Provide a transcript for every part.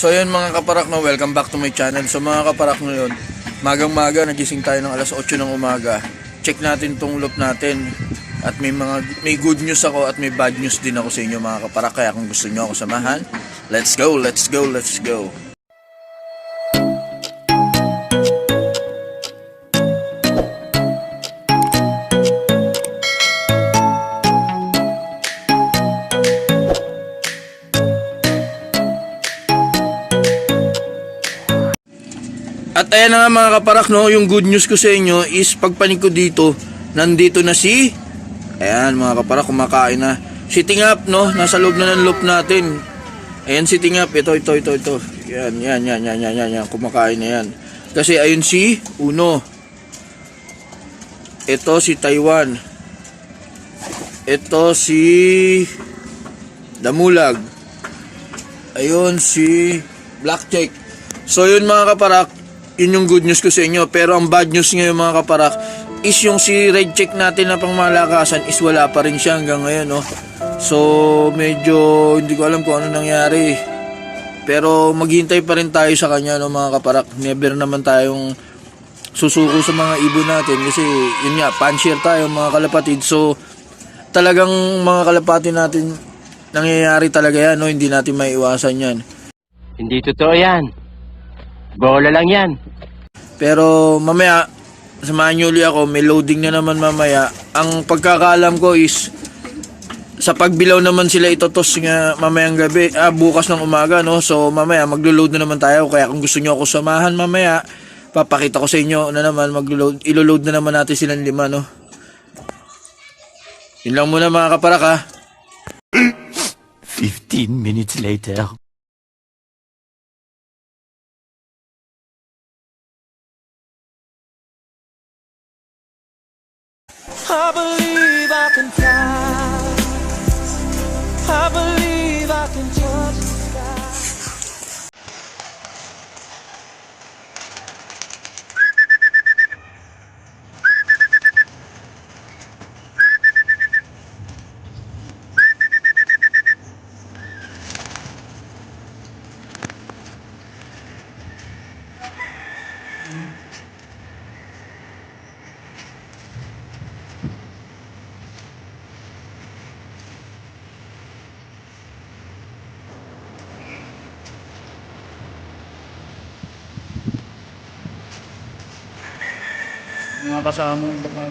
So yun mga kaparak no, welcome back to my channel. So mga kaparak ngayon, magang maga nagising tayo ng alas 8 ng umaga. Check natin tong loop natin. At may mga may good news ako at may bad news din ako sa inyo mga kaparak. Kaya kung gusto niyo ako samahan, let's go, let's go, let's go. Ayan na nga mga kaparak no, yung good news ko sa inyo is pagpanig ko dito, nandito na si Ayan mga kaparak, kumakain na. Sitting up no, nasa loob na ng loop natin. Ayan sitting up, ito, ito, ito, ito. Yan, yan, yan, yan, yan, yan, yan. kumakain na yan. Kasi ayun si Uno. Ito si Taiwan. Ito si Damulag. Ayun si Blackjack. So yun mga kaparak, yun yung good news ko sa inyo. Pero ang bad news ngayon mga kaparak is yung si red check natin na pangmalakasan is wala pa rin siya hanggang ngayon. No? So medyo hindi ko alam kung ano nangyari. Pero maghintay pa rin tayo sa kanya no mga kaparak. Never naman tayong susuko sa mga ibon natin kasi yun nga, panshare tayo mga kalapatid. So talagang mga kalapatid natin nangyayari talaga yan, no? hindi natin maiiwasan yan. Hindi totoo yan. Bola lang yan. Pero mamaya, samahan nyo ulit ako, may loading na naman mamaya. Ang pagkakaalam ko is, sa pagbilaw naman sila itotos nga mamayang gabi, ah, bukas ng umaga, no? So mamaya maglo-load na naman tayo. Kaya kung gusto nyo ako samahan mamaya, papakita ko sa inyo na naman, maglo-load, ilo-load na naman natin silang lima, no? Yun lang muna mga kaparak, ha? 15 minutes later. I believe I can fly. I believe Mga kasama yung baka.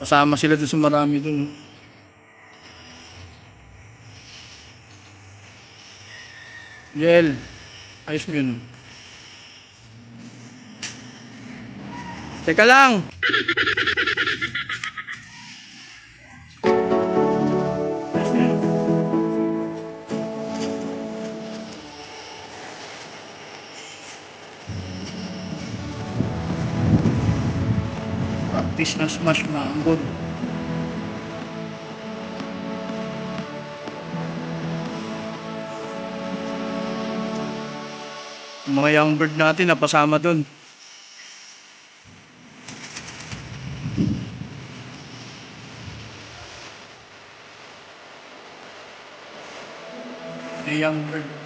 Kasama sila doon sa marami doon. Jel, ayos mo yun. Teka lang! Smash maambon. Yung Mga young bird natin napasama dun. Yung young bird.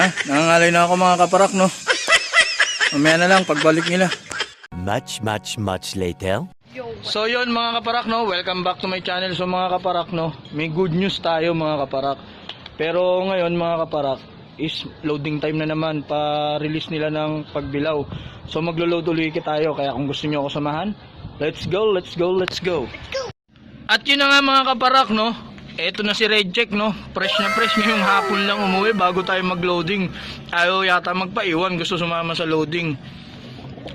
Na, nangangalay na ako mga kaparak, no? Mamaya na lang, pagbalik nila. Much, much, much later. So yun mga kaparak no, welcome back to my channel. So mga kaparak no, may good news tayo mga kaparak. Pero ngayon mga kaparak is loading time na naman pa release nila ng pagbilaw. So maglo-load ulit tayo kaya kung gusto niyo ako samahan, let's go, let's go, let's go. At yun na nga mga kaparak no, eto na si Redcheck no, fresh na fresh ngayong hapon lang umuwi bago tayo mag-loading. Ayaw yata magpaiwan, gusto sumama sa loading.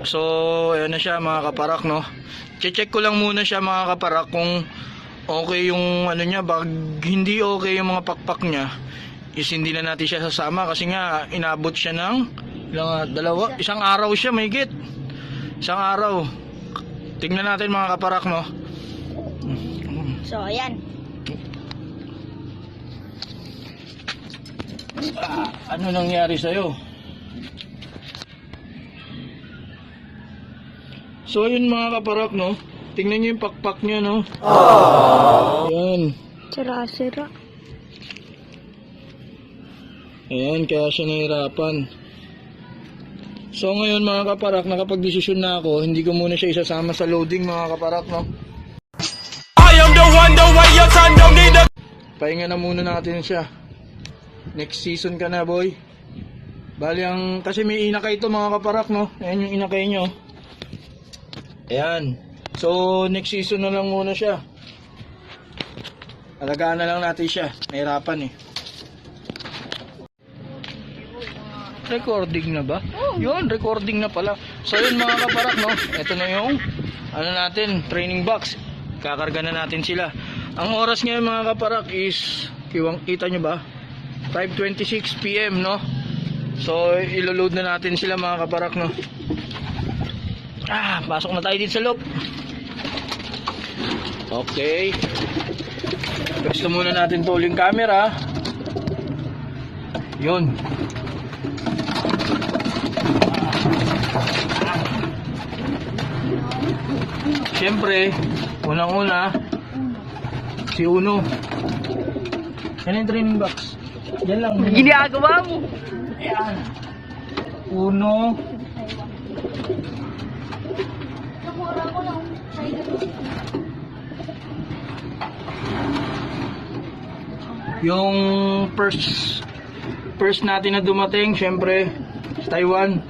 So, ayun na siya mga kaparak, no? Che-check ko lang muna siya mga kaparak kung okay yung ano niya, bag hindi okay yung mga pakpak niya. Is hindi na natin siya sasama kasi nga inabot siya ng ilang, ah, dalawa, isang araw siya may git. Isang araw. Tingnan natin mga kaparak, no? So, ayan. Ano nangyari sa'yo? So, yun mga kaparak, no? Tingnan niyo yung pakpak niya, no? Ayan. Sira-sira. Ayan, kaya siya nahirapan. So ngayon mga kaparak, nakapag-desisyon na ako, hindi ko muna siya isasama sa loading mga kaparak, no? I am the one, the way your son don't need a Pahinga na muna natin siya. Next season ka na, boy. Bali ang, kasi may inakay ito mga kaparak, no? Ayan yung inakay nyo. Ayan. So, next season na lang muna siya. Alagaan na lang natin siya. Nahirapan eh. Recording na ba? Yun, recording na pala. So yun mga kaparak, no? Ito na yung, ano natin, training box. Kakarga na natin sila. Ang oras ngayon mga kaparak is, kiwang, kita nyo ba? 5.26 p.m. no? So, iloload na natin sila mga kaparak, no? Ah, pasok na tayo dito sa loob. Okay. Gusto muna natin tuling camera. Yun. Siyempre, unang-una, si Uno. Yan yung training box. Yan lang. Ginagawa mo. Yan. Uno. Yung first first natin na dumating, syempre, sa Taiwan.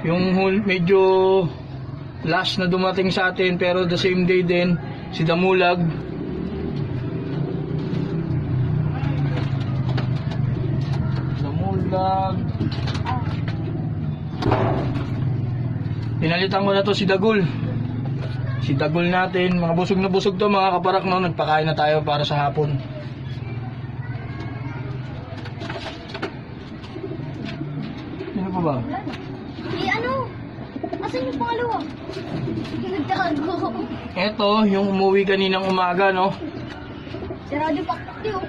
Yung hul- medyo last na dumating sa atin pero the same day din si Damulag. Damulag. Pinalitan ko na to si Dagul. Si Dagul natin Mga busog na busog to mga kaparak no? Nagpakain na tayo para sa hapon. Sino pa ba? Asan yung pangalawa? Nagtago. Eto, yung umuwi kaninang umaga, no? Si Radyo Pakpak yun.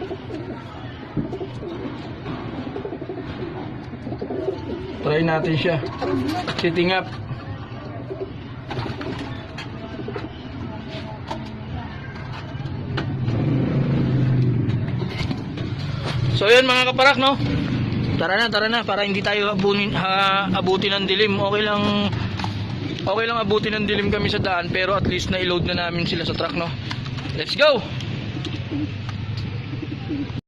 Try natin siya. Sitting up. So yun mga kaparak no. Tara na, tara na para hindi tayo abunin, ha, abutin ng dilim. Okay lang Okay lang abutin ng dilim kami sa daan pero at least na-load na namin sila sa truck no. Let's go.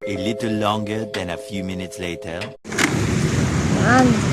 A little longer than a few minutes later. Yan.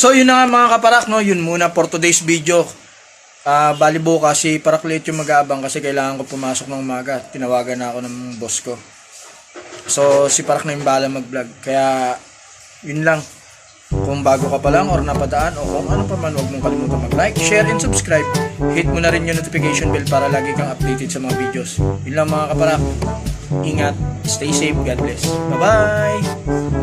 So yun na nga mga kaparak, no? yun muna for today's video. Ah, bali bukas si Paraklit yung mag-aabang kasi kailangan ko pumasok ng umaga. Tinawagan na ako ng boss ko. So si Parak na yung bala mag-vlog. Kaya yun lang. Kung bago ka pa lang or napadaan o kung ano pa man, huwag mong kalimutan mag-like, share, and subscribe. Hit mo na rin yung notification bell para lagi kang updated sa mga videos. Yun lang mga kaparak. Ingat, stay safe, God bless. Bye-bye!